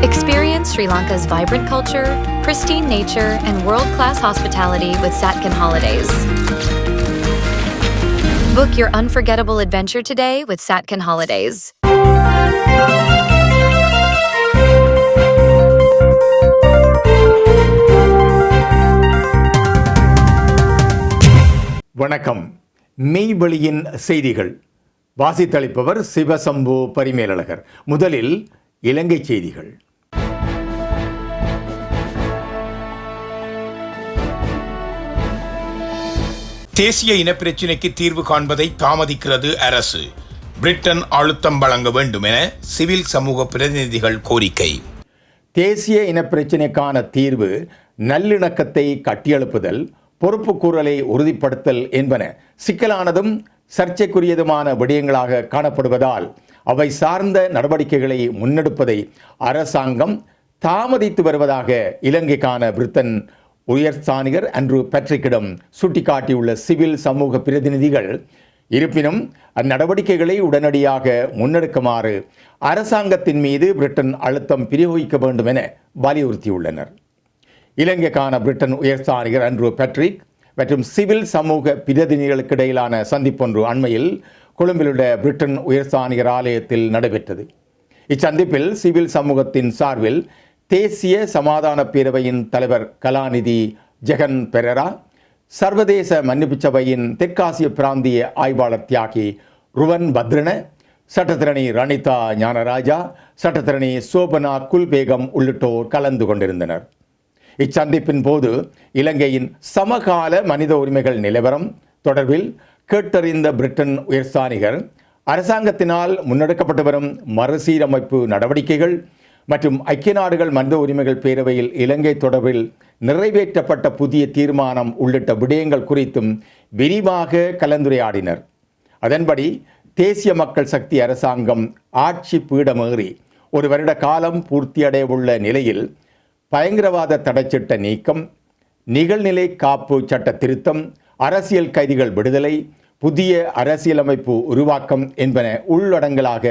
Experience Sri Lanka's vibrant culture, pristine nature, and world class hospitality with Satkin Holidays. Book your unforgettable adventure today with Satkin Holidays. வணக்கம் மெய்வெளியின் செய்திகள் வாசித்தளிப்பவர் சிவசம்பு பரிமேலழகர் முதலில் இலங்கை செய்திகள் தேசிய இனப்பிரச்சினைக்கு தீர்வு காண்பதை தாமதிக்கிறது அரசு. Britain அழுத்தம் வழங்க வேண்டும் என சிவில் சமூக பிரதிநிதிகள் கோரிக்கை. தேசிய இனப்பிரச்சினைக்கான தீர்வு நல்லிணக்கத்தை கட்டியெழுப்புதல் பொறுப்புக்கூறலை உறுதிப்படுத்தல் என்பன சிக்கலானதும் சர்ச்சைக்குரியதுமான விடயங்களாக காணப்படுவதால் அவை சார்ந்த நடவடிக்கைகளை முன்னெடுப்பதை அரசாங்கம் தாமதித்து வருவதாக இலங்கைக்கான பிரிட்டன் உயர்ஸ்தானிகர் அன்று பேட்ரிக்கிடம் சுட்டிக்காட்டியுள்ள சிவில் சமூக பிரதிநிதிகள் இருப்பினும் அந்நடவடிக்கைகளை உடனடியாக முன்னெடுக்குமாறு அரசாங்கத்தின் மீது பிரிட்டன் அழுத்தம் பிரயோகிக்க வேண்டும் என வலியுறுத்தியுள்ளனர். இலங்கைக்கான பிரிட்டன் உயர்ஸ்தானிகர் அன்று பேட்ரிக் மற்றும் சிவில் சமூக பிரதிநிதிகளுக்கு இடையிலான சந்திப்பொன்று அண்மையில் கொழும்பிலுள்ள பிரிட்டன் உயர்ஸ்தானிகர் ஆலயத்தில் நடைபெற்றது. இச்சந்திப்பில் சிவில் சமூகத்தின் சார்பில் தேசிய சமாதான பேரவையின் தலைவர் கலாநிதி ஜெகன் பெரரா சர்வதேச மன்னிப்பு சபையின் தெற்காசிய பிராந்திய ஆய்வாளர் தியாகி ருவன் பத்ரன சட்டத்திரணி ரணிதா ஞானராஜா சட்டத்திரணி சோபனா குல்பேகம் உள்ளிட்டோர் கலந்து கொண்டிருந்தனர். இச்சந்திப்பின் போது இலங்கையின் சமகால மனித உரிமைகள் நிலவரம் தொடர்பில் கேட்டறிந்த பிரிட்டன் உயர்ஸ்தானிகர் அரசாங்கத்தினால் முன்னெடுக்கப்பட்டு வரும் மறுசீரமைப்பு நடவடிக்கைகள் மற்றும் ஐக்கிய நாடுகள் மனித உரிமைகள் பேரவையில் இலங்கை தொடர்பில் நிறைவேற்றப்பட்ட புதிய தீர்மானம் உள்ளிட்ட விடயங்கள் குறித்தும் விரிவாக கலந்துரையாடினர். அதன்படி தேசிய மக்கள் சக்தி அரசாங்கம் ஆட்சி பீடமேறி ஒரு வருட காலம் பூர்த்தியடைய உள்ள நிலையில் பயங்கரவாத தடைச்சட்ட நீக்கம் நிகழ்நிலை காப்பு சட்ட திருத்தம் அரசியல் கைதிகள் விடுதலை புதிய அரசியலமைப்பு உருவாக்கம் என்பன உள்ளடங்கலாக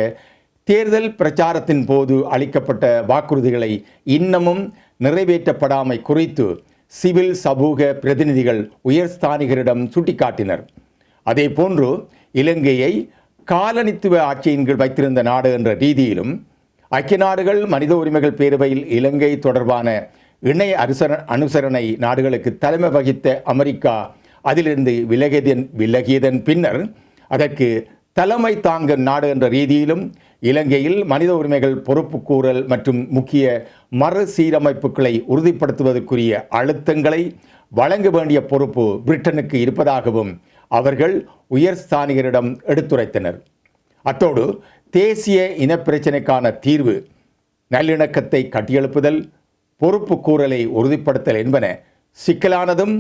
தேர்தல் பிரச்சாரத்தின் போது அளிக்கப்பட்ட வாக்குறுதிகளை இன்னமும் நிறைவேற்றப்படாமை குறித்து சிவில் சமூக பிரதிநிதிகள் உயர்ஸ்தானிகரிடம் சுட்டிக்காட்டினர். அதேபோன்று இலங்கையை காலனித்துவ ஆட்சியின் கீழ் வைத்திருந்த நாடு என்ற ரீதியிலும் ஐக்கிய நாடுகள் மனித உரிமைகள் பேரவையில் இலங்கை தொடர்பான இணை அனுசர அனுசரணை நாடுகளுக்கு தலைமை வகித்த அமெரிக்கா அதிலிருந்து விலகியதன் விலகியதன் பின்னர் அதற்கு தலைமை தாங்க நாடு என்ற ரீதியிலும் இலங்கையில் மனித உரிமைகள் பொறுப்புக்கூறல் மற்றும் முக்கிய மறுசீரமைப்புகளை உறுதிப்படுத்துவதற்குரிய அழுத்தங்களை வழங்க வேண்டிய பொறுப்பு பிரிட்டனுக்கு இருப்பதாகவும் அவர்கள் உயர்ஸ்தானிகரிடம் எடுத்துரைத்தனர். அத்தோடு தேசிய இனப்பிரச்சினைக்கான தீர்வு நல்லிணக்கத்தை கட்டியெழுப்புதல் பொறுப்பு கூறலை உறுதிப்படுத்தல் என்பன சிக்கலானதும்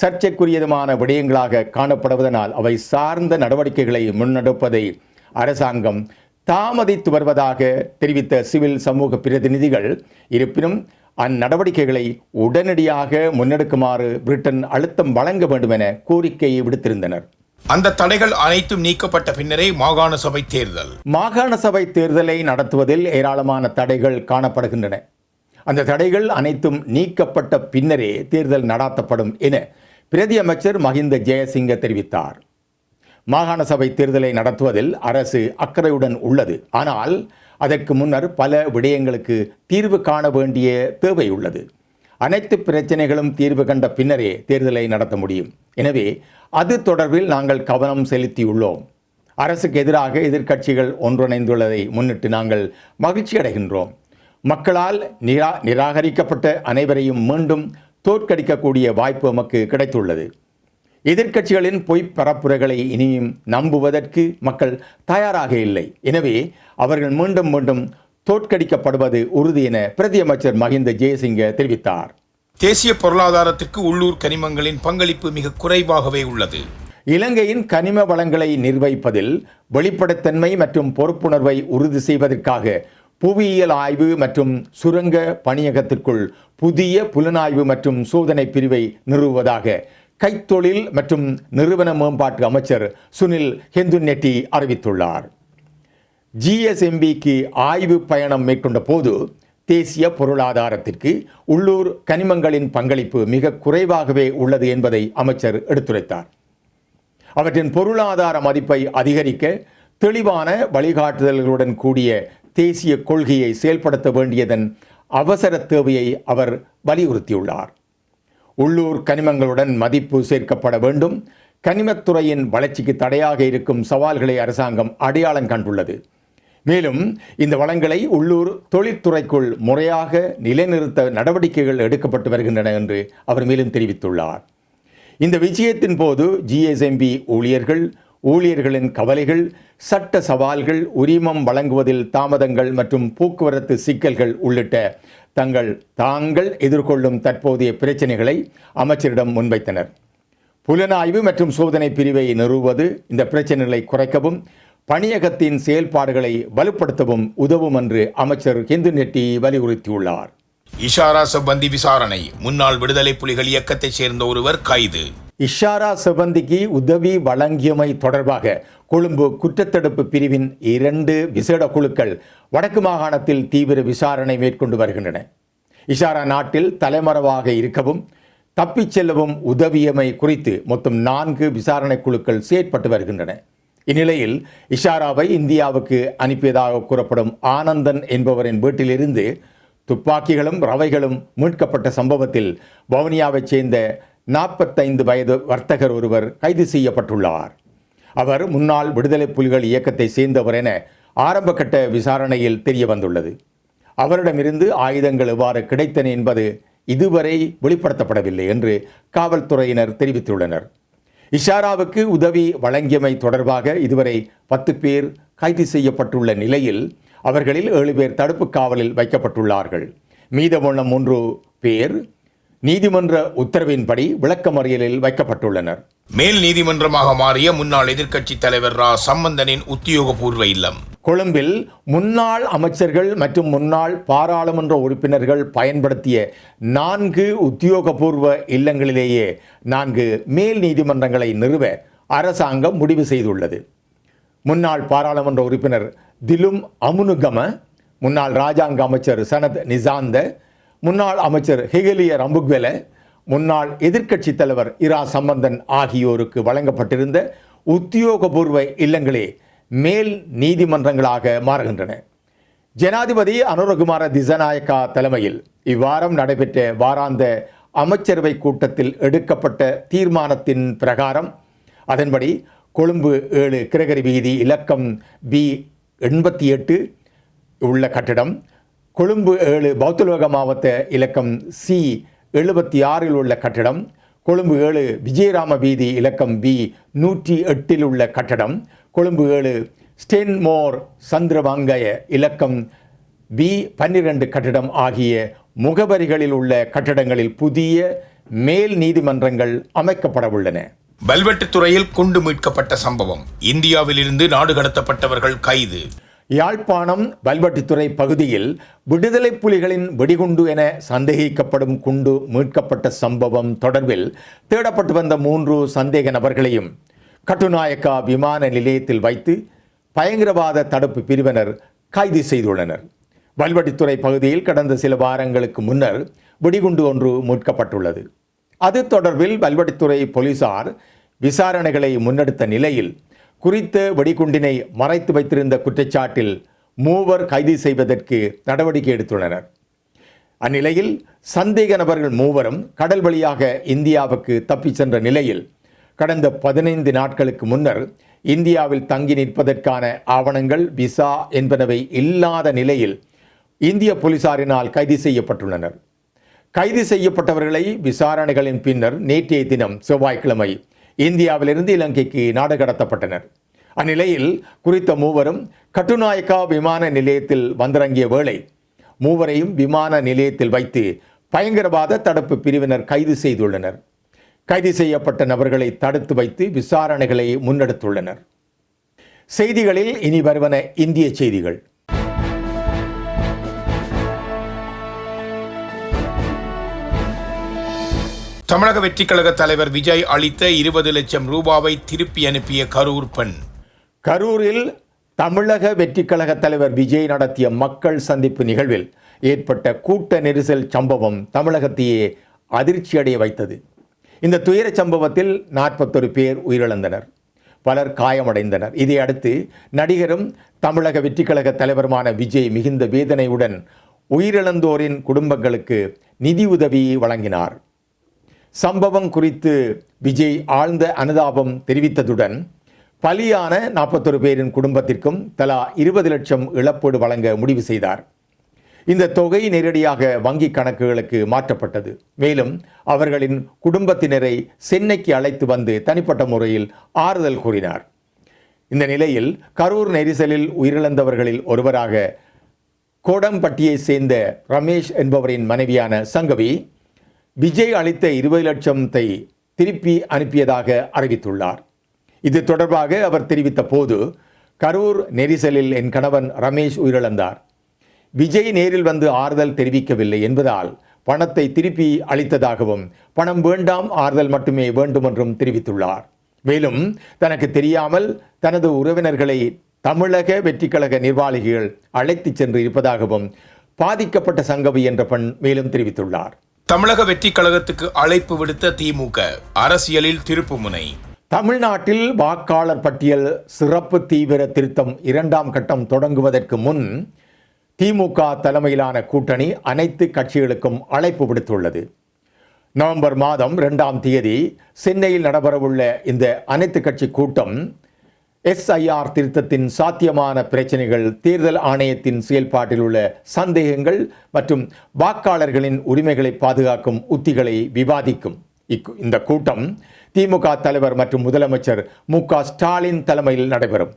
சர்ச்சைக்குரியதுமான விடயங்களாக காணப்படுவதனால் அவை சார்ந்த நடவடிக்கைகளை முன்னெடுப்பதை அரசாங்கம் தாமதித்து வருவதாக தெரிவித்த சிவில் சமூக பிரதிநிதிகள். இருப்பினும் அந்நடவடிக்கைகளை உடனடியாக முன்னெடுக்குமாறு பிரிட்டன் அழுத்தம் வழங்க வேண்டும் என கோரிக்கையை விடுத்திருந்தனர். அந்த தடைகள் அனைத்தும் நீக்கப்பட்ட பின்னரே மாகாண சபை தேர்தல். மாகாண சபை தேர்தலை நடத்துவதில் ஏராளமான தடைகள் காணப்படுகின்றன. அந்த தடைகள் அனைத்தும் நீக்கப்பட்ட பின்னரே தேர்தல் நடாத்தப்படும் என பிரதி அமைச்சர் மஹிந்த ஜெயசிங்க தெரிவித்தார். மாகாண சபை தேர்தலை நடத்துவதில் அரசு அக்கறையுடன் உள்ளது. ஆனால் அதற்கு முன்னர் பல விடயங்களுக்கு தீர்வு காண வேண்டிய தேவை உள்ளது. அனைத்து பிரச்சனைகளும் தீர்வு கண்ட பின்னரே தேர்தலை நடத்த முடியும். எனவே அது தொடர்பில் நாங்கள் கவனம் செலுத்தியுள்ளோம். அரசுக்கு எதிராக எதிர்க்கட்சிகள் ஒன்றிணைந்துள்ளதை முன்னிட்டு நாங்கள் மகிழ்ச்சி அடைகின்றோம் மக்களால் நிரா நிராகரிக்கப்பட்ட அனைவரையும் மீண்டும் தோற்கடிக்கக்கூடிய வாய்ப்பு நமக்கு கிடைத்துள்ளது. எதிர்க்கட்சிகளின் பொய்ப் பரப்புரைகளை இனியும் நம்புவதற்கு மக்கள் தயாராக இல்லை. எனவே அவர்கள் மீண்டும் மீண்டும் தோற்கடிக்கப்படுவது உறுதி என பிரதி அமைச்சர் மஹிந்த ஜெயசிங்க தெரிவித்தார். தேசிய பொருளாதாரத்திற்கு உள்ளூர் கனிமங்களின் பங்களிப்பு மிக குறைவாகவே உள்ளது. இலங்கையின் கனிம வளங்களை நிர்வகிப்பதில் வெளிப்படைத்தன்மை மற்றும் பொறுப்புணர்வை உறுதி செய்வதற்காக புவியியல் ஆய்வு மற்றும் சுரங்க பணியகத்திற்குள் புதிய புலனாய்வு மற்றும் சோதனை பிரிவை நிறுவுவதாக கைத்தொழில் மற்றும் நிறுவன மேம்பாட்டு அமைச்சர் சுனில் ஹெந்துநெட்டி அறிவித்துள்ளார். ஜிஎஸ்எம்பிக்கு ஆய்வு பயணம் மேற்கொண்ட போது தேசிய பொருளாதாரத்திற்கு உள்ளூர் கனிமங்களின் பங்களிப்பு மிக குறைவாகவே உள்ளது என்பதை அமைச்சர் எடுத்துரைத்தார். அவற்றின் பொருளாதார மதிப்பை அதிகரிக்க தெளிவான வழிகாட்டுதல்களுடன் கூடிய தேசிய கொள்கையை செயல்படுத்த வேண்டியதன் அவசர தேவையை அவர் வலியுறுத்தியுள்ளார். உள்ளூர் கனிமங்களுடன் மதிப்பு சேர்க்கப்பட வேண்டும். கனிமத்துறையின் வளர்ச்சிக்கு தடையாக இருக்கும் சவால்களை அரசாங்கம் அடையாளம் கண்டுள்ளது. மேலும் இந்த வளங்களை உள்ளூர் தொழிற்துறைக்குள் முறையாக நிலைநிறுத்த நடவடிக்கைகள் எடுக்கப்பட்டு வருகின்றன என்று அவர் மேலும் தெரிவித்துள்ளார். இந்த விஜயத்தின் போது ஜிஎஸ்எம்பி ஊழியர்கள் ஊழியர்களின் கவலைகள் சட்ட சவால்கள் உரிமம் வழங்குவதில் தாமதங்கள் மற்றும் போக்குவரத்து சிக்கல்கள் உள்ளிட்ட தங்கள் தாங்கள் எதிர்கொள்ளும் தற்போதைய பிரச்சனைகளை அமைச்சரிடம் முன்வைத்தனர். புலனாய்வு மற்றும் சோதனை பிரிவை நிறுவுவது இந்த பிரச்சனைகளை குறைக்கவும் பணியகத்தின் செயல்பாடுகளை வலுப்படுத்தவும் உதவும் என்று அமைச்சர் ஹிந்து நெட்டி வலியுறுத்தியுள்ளார். இஷாரா சம்பந்தி விசாரணை. முன்னாள் விடுதலை புலிகள் இயக்கத்தைச் சேர்ந்த ஒருவர் கைது. இஷாரா செவந்திக்கு உதவி வழங்கியமை தொடர்பாக கொழும்பு குற்றத்தடுப்பு பிரிவின் இரண்டு விசேட குழுக்கள் வடக்கு மாகாணத்தில் தீவிர விசாரணை மேற்கொண்டு வருகின்றன. இஷாரா நாட்டில் தலைமறைவாக இருக்கவும் தப்பிச் செல்லவும் உதவியமை குறித்து மொத்தம் நான்கு விசாரணை குழுக்கள் செயற்பட்டு வருகின்றன. இந்நிலையில் இஷாராவை இந்தியாவுக்கு அனுப்பியதாக கூறப்படும் ஆனந்தன் என்பவரின் வீட்டிலிருந்து துப்பாக்கிகளும் ரவைகளும் மீட்கப்பட்ட சம்பவத்தில் வவுனியாவைச் சேர்ந்த நாற்பத்தைந்து வயது வர்த்தகர் ஒருவர் கைது செய்யப்பட்டுள்ளார். அவர் முன்னாள் விடுதலை புலிகள் இயக்கத்தை சேர்ந்தவர் என ஆரம்பகட்ட விசாரணையில் தெரிய வந்துள்ளது அவரிடமிருந்து ஆயுதங்கள் எவ்வாறு கிடைத்தன என்பது இதுவரை வெளிப்படுத்தப்படவில்லை என்று காவல்துறையினர் தெரிவித்துள்ளனர். இஷாராவுக்கு உதவி வழங்கியமை தொடர்பாக இதுவரை பத்து பேர் கைது செய்யப்பட்டுள்ள நிலையில் அவர்களில் ஏழு பேர் தடுப்பு காவலில் வைக்கப்பட்டுள்ளார்கள். மீதமுள்ள மூன்று பேர் நீதிமன்ற உத்தரவின்படி விளக்கமறியலில் வைக்கப்பட்டுள்ளனர். மேல் நீதிமன்றமாக மாறிய முன்னாள் எதிர்க்கட்சித் தலைவர் ரா. சம்பந்தனின் உத்தியோகபூர்வ இல்லம். கொழும்பில் முன்னாள் அமைச்சர்கள் மற்றும் முன்னாள் பாராளுமன்ற உறுப்பினர்கள் பயன்படுத்திய நான்கு உத்தியோகபூர்வ இல்லங்களிலேயே நான்கு மேல் நீதிமன்றங்களை நிறுவ அரசாங்கம் முடிவு செய்துள்ளது. முன்னாள் பாராளுமன்ற உறுப்பினர் திலும் அமுனுகம முன்னாள் ராஜாங்க அமைச்சர் சனத் நிசாந்த முன்னாள் அமைச்சர் ஹெகலிய ரம்புக்வெல முன்னாள் எதிர்க்கட்சித் தலைவர் இரா சம்பந்தன் ஆகியோருக்கு வழங்கப்பட்டிருந்த உத்தியோகபூர்வ இல்லங்களே மேல் நீதிமன்றங்களாக மாறுகின்றன. ஜனாதிபதி அனுரகுமார திசநாயக்கா தலைமையில் இவ்வாரம் நடைபெற்ற வாராந்த அமைச்சரவை கூட்டத்தில் எடுக்கப்பட்ட தீர்மானத்தின் பிரகாரம் அதன்படி கொழும்பு ஏழு கிரகரி வீதி இலக்கம் பி எண்பத்தி எட்டு உள்ள கட்டிடம் கொழும்பு ஏழு பௌத்தலோக மாவட்ட இலக்கம் சி எழுபத்தி ஆறில் உள்ள கட்டடம் கொழும்பு ஏழு விஜயராம வீதி இலக்கம் பி நூற்றி எட்டில் உள்ள கட்டடம் கொழும்பு ஏழு ஸ்டென்மோர் சந்திரவாங்கய இலக்கம் பி பன்னிரண்டு கட்டிடம் ஆகிய முகவரிகளில் உள்ள கட்டடங்களில் புதிய மேல் நீதிமன்றங்கள் அமைக்கப்பட உள்ளன. துறையில் குண்டு மீட்கப்பட்ட சம்பவம். இந்தியாவிலிருந்து நாடு கடத்தப்பட்டவர்கள் கைது. யாழ்ப்பாணம் வல்வட்டித்துறை பகுதியில் விடுதலை புலிகளின் வெடிகுண்டு என சந்தேகிக்கப்படும் குண்டு மீட்கப்பட்ட சம்பவம் தொடர்பில் தேடப்பட்டு வந்த மூன்று சந்தேக நபர்களையும் கட்டுநாயக்கா விமான நிலையத்தில் வைத்து பயங்கரவாத தடுப்பு பிரிவினர் கைது செய்துள்ளனர். வல்வட்டித்துறை பகுதியில் கடந்த சில வாரங்களுக்கு முன்னர் வெடிகுண்டு ஒன்று மீட்கப்பட்டுள்ளது. அது தொடர்பில் வல்வட்டித்துறை போலீசார் விசாரணைகளை முன்னெடுத்த நிலையில் குறித்த வெடிகுண்டினை மறைத்து வைத்திருந்த குற்றச்சாட்டில் மூவர் கைது செய்வதற்கு நடவடிக்கை எடுத்துள்ளனர். அந்நிலையில் சந்தேக நபர்கள் மூவரும் கடல் வழியாக இந்தியாவுக்கு தப்பிச் சென்ற நிலையில் கடந்த பதினைந்து நாட்களுக்கு முன்னர் இந்தியாவில் தங்கி நிற்பதற்கான ஆவணங்கள் விசா என்பனவை இல்லாத நிலையில் இந்திய போலீசாரினால் கைது செய்யப்பட்டுள்ளனர். கைது செய்யப்பட்டவர்களை விசாரணைகளின் பின்னர் நேற்றைய தினம் செவ்வாய்க்கிழமை இந்தியாவிலிருந்து இலங்கைக்கு நாடு கடத்தப்பட்டனர். அந்நிலையில் குறித்த மூவரும் கட்டுநாயக்கா விமான நிலையத்தில் வந்திறங்கிய வேளை மூவரையும் விமான நிலையத்தில் வைத்து பயங்கரவாத தடுப்பு பிரிவினர் கைது செய்துள்ளனர். கைது செய்யப்பட்ட நபர்களை தடுத்து வைத்து விசாரணைகளை முன்னெடுத்துள்ளனர். செய்திகளில் இனி வருவன இந்திய செய்திகள். தமிழக வெற்றிக் கழக தலைவர் விஜய் அளித்த இருபது லட்சம் ரூபாவை திருப்பி அனுப்பிய கரூர் பெண். கரூரில் தமிழக வெற்றிக் கழக தலைவர் விஜய் நடத்திய மக்கள் சந்திப்பு நிகழ்வில் ஏற்பட்ட கூட்ட நெரிசல் சம்பவம் தமிழகத்தையே அதிர்ச்சியடைய வைத்தது. இந்த துயரச் சம்பவத்தில் நாற்பத்தொரு பேர் உயிரிழந்தனர். பலர் காயமடைந்தனர். இதையடுத்து நடிகரும் தமிழக வெற்றிக் கழக தலைவருமான விஜய் மிகுந்த வேதனையுடன் உயிரிழந்தோரின் குடும்பங்களுக்கு நிதி உதவியை வழங்கினார். சம்பவம் குறித்து விஜய் ஆழ்ந்த அனுதாபம் தெரிவித்ததுடன் பலியான நாற்பத்தொரு பேரின் குடும்பத்திற்கும் தலா இருபது லட்சம் இழப்பீடு வழங்க முடிவு செய்தார். இந்த தொகை நேரடியாக வங்கி கணக்குகளுக்கு மாற்றப்பட்டது. மேலும் அவர்களின் குடும்பத்தினரை சென்னைக்கு அழைத்து வந்து தனிப்பட்ட முறையில் ஆறுதல் கூறினார். இந்த நிலையில் கரூர் நெரிசலில் உயிரிழந்தவர்களில் ஒருவராக கோடம்பட்டியை சேர்ந்த ரமேஷ் என்பவரின் மனைவியான சங்கவி விஜய் அளித்த இருபது லட்சத்தை திருப்பி அனுப்பியதாக அறிவித்துள்ளார். இது தொடர்பாக அவர் தெரிவித்த போது கரூர் நெரிசலில் என் கணவன் ரமேஷ் உயிரிழந்தார். விஜய் நேரில் வந்து ஆறுதல் தெரிவிக்கவில்லை என்பதால் பணத்தை திருப்பி அளித்ததாகவும் பணம் வேண்டாம் ஆறுதல் மட்டுமே வேண்டும் என்றும் தெரிவித்துள்ளார். மேலும் தனக்கு தெரியாமல் தனது உறவினர்களை தமிழக வெற்றிக்கழக நிர்வாகிகள் அழைத்துச் சென்று இருப்பதாகவும் பாதிக்கப்பட்ட சங்கவி என்ற பெண் மேலும் தெரிவித்துள்ளார். தமிழக வெற்றி கழகத்துக்கு அழைப்பு விடுத்த திமுக. அரசியலில் திருப்புமுனை தமிழ்நாட்டில் வாக்காளர் பட்டியல் சிறப்பு தீவிர திருத்தம் இரண்டாம் கட்டம் தொடங்குவதற்கு முன் திமுக தலைமையிலான கூட்டணி அனைத்து கட்சிகளுக்கும் அழைப்பு விடுத்துள்ளது. நவம்பர் மாதம் இரண்டாம் தேதி சென்னையில் நடைபெறவுள்ள இந்த அனைத்து கட்சி கூட்டம் எஸ்ஐஆர் திருத்தத்தின் சாத்தியமான பிரச்சனைகள் தேர்தல் ஆணையத்தின் செயல்பாட்டில் உள்ள சந்தேகங்கள் மற்றும் வாக்காளர்களின் உரிமைகளை பாதுகாக்கும் உத்திகளை விவாதிக்கும். இந்த கூட்டம் திமுக தலைவர் மற்றும் முதலமைச்சர் மு க ஸ்டாலின் தலைமையில் நடைபெறும்.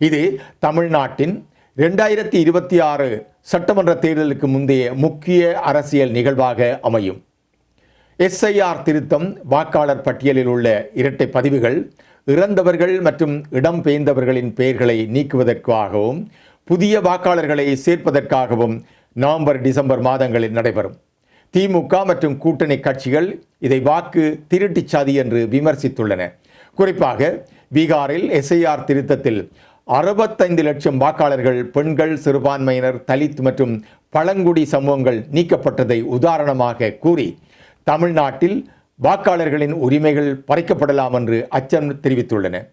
இது தமிழ்நாட்டின் ரெண்டாயிரத்தி இருபத்தி ஆறு சட்டமன்ற தேர்தலுக்கு முந்தைய முக்கிய அரசியல் நிகழ்வாக அமையும். எஸ்ஐஆர் திருத்தம் வாக்காளர் பட்டியலில் உள்ள இரட்டை பதிவுகள் இறந்தவர்கள் மற்றும் இடம்பெயர்ந்தவர்களின் பெயர்களை நீக்குவதற்காகவும் புதிய வாக்காளர்களை சேர்ப்பதற்காகவும் நவம்பர் டிசம்பர் மாதங்களில் நடைபெறும். திமுக மற்றும் கூட்டணி கட்சிகள் இதை வாக்கு திருட்டு சதி என்று விமர்சித்துள்ளன. குறிப்பாக பீகாரில் எஸ்ஐஆர் திருத்தத்தில் அறுபத்தைந்து லட்சம் வாக்காளர்கள் பெண்கள் சிறுபான்மையினர் தலித் மற்றும் பழங்குடி சமூகங்கள் நீக்கப்பட்டதை உதாரணமாக கூறி தமிழ்நாட்டில் வாக்காளர்களின் உரிமைகள் பறிக்கப்படலாம் என்று அச்சம் தெரிவித்துள்ளன.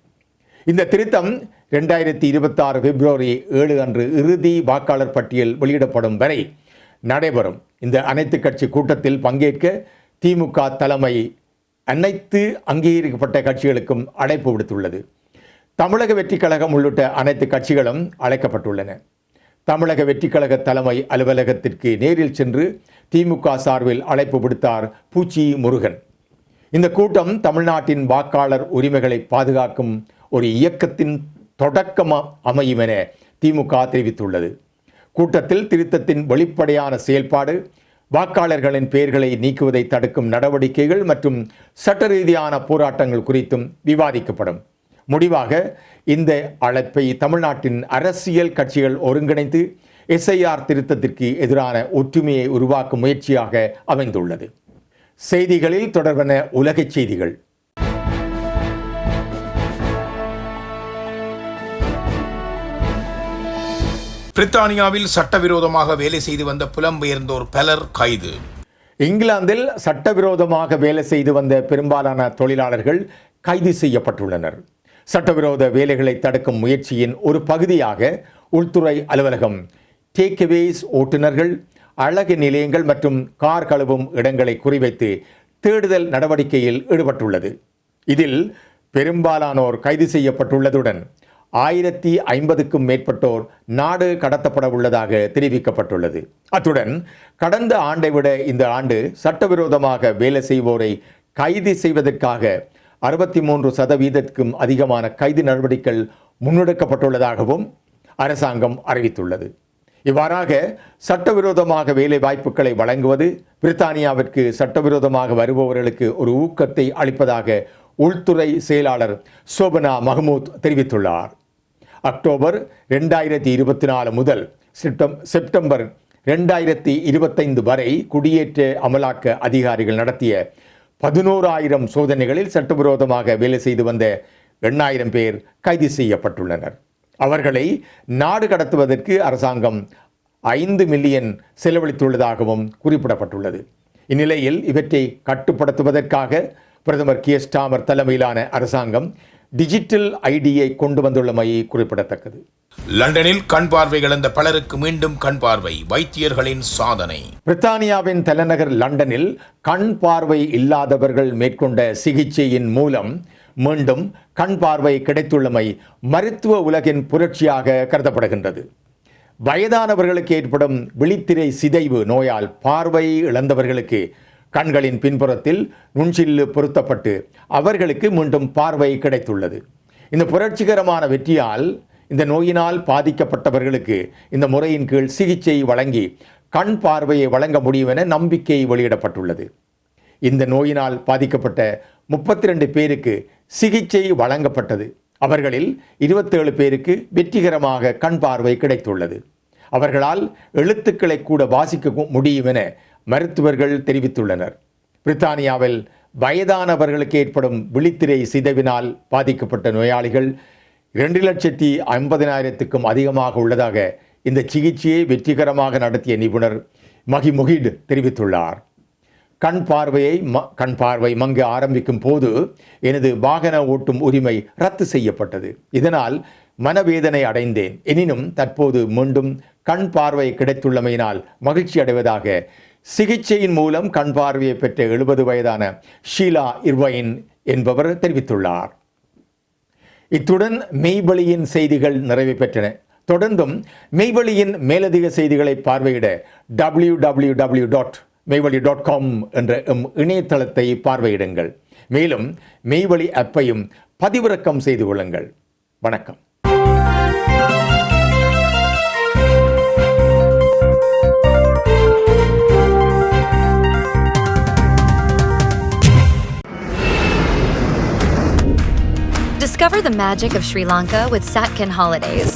இந்த திருத்தம் ரெண்டாயிரத்தி இருபத்தாறு பிப்ரவரி ஏழு அன்று இறுதி வாக்காளர் பட்டியல் வெளியிடப்படும் வரை நடைபெறும். இந்த அனைத்து கட்சி கூட்டத்தில் பங்கேற்க திமுக தலைமை அனைத்து அங்கீகரிக்கப்பட்ட கட்சிகளுக்கும் அழைப்பு விடுத்துள்ளது. தமிழக வெற்றிக் கழகம் உள்ளிட்ட அனைத்து கட்சிகளும் அழைக்கப்பட்டுள்ளன. தமிழக வெற்றிக் கழக தலைமை அலுவலகத்திற்கு நேரில் சென்று திமுக சார்பில் அழைப்பு விடுத்தார் பூச்சி முருகன். இந்த கூட்டம் தமிழ்நாட்டின் வாக்காளர் உரிமைகளை பாதுகாக்கும் ஒரு இயக்கத்தின் தொடக்கம் அமையும் என திமுக தெரிவித்துள்ளது. கூட்டத்தில் திருத்தத்தின் வெளிப்படையான செயல்பாடு வாக்காளர்களின் பெயர்களை நீக்குவதை தடுக்கும் நடவடிக்கைகள் மற்றும் சட்ட ரீதியான போராட்டங்கள் குறித்தும் விவாதிக்கப்படும். முடிவாக இந்த அழைப்பை தமிழ்நாட்டின் அரசியல் கட்சிகள் ஒருங்கிணைந்து எஸ்ஐஆர் திருத்தத்திற்கு எதிரான ஒற்றுமையை உருவாக்கும் முயற்சியாக அமைந்துள்ளது. செய்திகளில் தொடர்பான உலகச் செய்திகள். பிரித்தானியாவில் சட்டவிரோதமாக வேலை செய்து வந்த புலம்பெயர்ந்தோர் பலர் கைது. இங்கிலாந்தில் சட்டவிரோதமாக வேலை செய்து வந்த பெரும்பாலான தொழிலாளர்கள் கைது செய்யப்பட்டுள்ளனர். சட்டவிரோத வேலைகளை தடுக்கும் முயற்சியின் ஒரு பகுதியாக உள்துறை அலுவலகம் டேக்அவேஸ் ஓட்டுநர்கள் அழகு நிலையங்கள் மற்றும் கார் கழுவும் இடங்களை குறிவைத்து தேடுதல் நடவடிக்கையில் ஈடுபட்டுள்ளது. இதில் பெரும்பாலானோர் கைது செய்யப்பட்டுள்ளதுடன் ஆயிரத்தி ஐம்பதுக்கும் மேற்பட்டோர் நாடு கடத்தப்பட உள்ளதாக தெரிவிக்கப்பட்டுள்ளது. அத்துடன் கடந்த ஆண்டை விட இந்த ஆண்டு சட்டவிரோதமாக வேலை செய்வோரை கைது செய்வதற்காக அறுபத்தி மூன்று சதவீதத்துக்கும் அதிகமான கைது நடவடிக்கைகள் முன்னெடுக்கப்பட்டுள்ளதாகவும் அரசாங்கம் அறிவித்துள்ளது. இவ்வாறாக சட்டவிரோதமாக வேலை வாய்ப்புகளை வழங்குவது பிரித்தானியாவிற்கு சட்டவிரோதமாக வருபவர்களுக்கு ஒரு ஊக்கத்தை அளிப்பதாக உள்துறை செயலாளர் சோபனா மஹமூத் தெரிவித்துள்ளார். அக்டோபர் ரெண்டாயிரத்தி இருபத்தி நாலு முதல் செப்டம் செப்டம்பர் ரெண்டாயிரத்தி இருபத்தைந்து வரை குடியேற்ற அமலாக்க அதிகாரிகள் நடத்திய பதினோராயிரம் சோதனைகளில் சட்டவிரோதமாக வேலை செய்து வந்த எண்ணாயிரம் பேர் கைது செய்யப்பட்டுள்ளனர். அவர்களை நாடு கடத்துவதற்கு அரசாங்கம் ஐந்து மில்லியன் செலவழித்துள்ளதாகவும் குறிப்பிடப்பட்டுள்ளது. இந்நிலையில் இவற்றை கட்டுப்படுத்துவதற்காக பிரதமர் கே. ஸ்டாமர் தலைமையிலான அரசாங்கம் டிஜிட்டல் ஐடியை கொண்டு வந்துள்ளமை குறிப்பிடத்தக்கது. லண்டனில் கண் பார்வை இழந்த பலருக்கு மீண்டும் கண் பார்வை வைத்தியர்களின் சாதனை. பிரித்தானியாவின் தலைநகர் லண்டனில் கண் பார்வை இல்லாதவர்கள் மேற்கொண்ட சிகிச்சையின் மூலம் மீண்டும் கண் பார்வை கிடைத்துள்ளமை மருத்துவ உலகின் புரட்சியாக கருதப்படுகின்றது. வயதானவர்களுக்கு ஏற்படும் விழித்திரை சிதைவு நோயால் பார்வை இழந்தவர்களுக்கு கண்களின் பின்புறத்தில் நுண்சில்லு பொருத்தப்பட்டு அவர்களுக்கு மீண்டும் பார்வை கிடைத்துள்ளது. இந்த புரட்சிகரமான வெற்றியால் இந்த நோயினால் பாதிக்கப்பட்டவர்களுக்கு இந்த முறையின் கீழ் சிகிச்சை வழங்கி கண் பார்வையை வழங்க முடியும் என நம்பிக்கை வெளியிடப்பட்டுள்ளது. இந்த நோயினால் பாதிக்கப்பட்ட முப்பத்தி ரெண்டு பேருக்கு சிகிச்சை வழங்கப்பட்டது. அவர்களில் இருபத்தேழு பேருக்கு வெற்றிகரமாக கண் பார்வை கிடைத்துள்ளது. அவர்களால் எழுத்துக்களை கூட வாசிக்க முடியும் என மருத்துவர்கள் தெரிவித்துள்ளனர். பிரித்தானியாவில் வயதானவர்களுக்கு ஏற்படும் விழித்திரை சிதைவினால் பாதிக்கப்பட்ட நோயாளிகள் இரண்டு லட்சத்தி ஐம்பதினாயிரத்துக்கும் அதிகமாக உள்ளதாக இந்த சிகிச்சையை வெற்றிகரமாக நடத்திய நிபுணர் மஹிமுகிட் தெரிவித்துள்ளார். கண் பார்வையை ம கண் பார்வை மங்க ஆரம்பிக்கும் போது எனது வாகன ஓட்டும் உரிமை ரத்து செய்யப்பட்டது. இதனால் மனவேதனை அடைந்தேன். எனினும் தற்போது மீண்டும் கண் பார்வை கிடைத்துள்ளமையினால் மகிழ்ச்சி அடைவதாக சிகிச்சையின் மூலம் கண் பார்வையை பெற்ற எழுபது வயதான ஷீலா இர்வைன் என்பவர் தெரிவித்துள்ளார். இத்துடன் மெய்வழியின் செய்திகள் நிறைவு பெற்றன. தொடர்ந்தும் மெய்வழியின் மேலதிக செய்திகளை பார்வையிட W W W dot Meivazhi dot com என்ற எம் இணையதளத்தை பார்வையிடுங்கள். மேலும் மெய்வழி அப்பையும் பதிவிறக்கம் செய்து கொள்ளுங்கள். வணக்கம். Discover the magic of Sri Lanka with Satkin Holidays.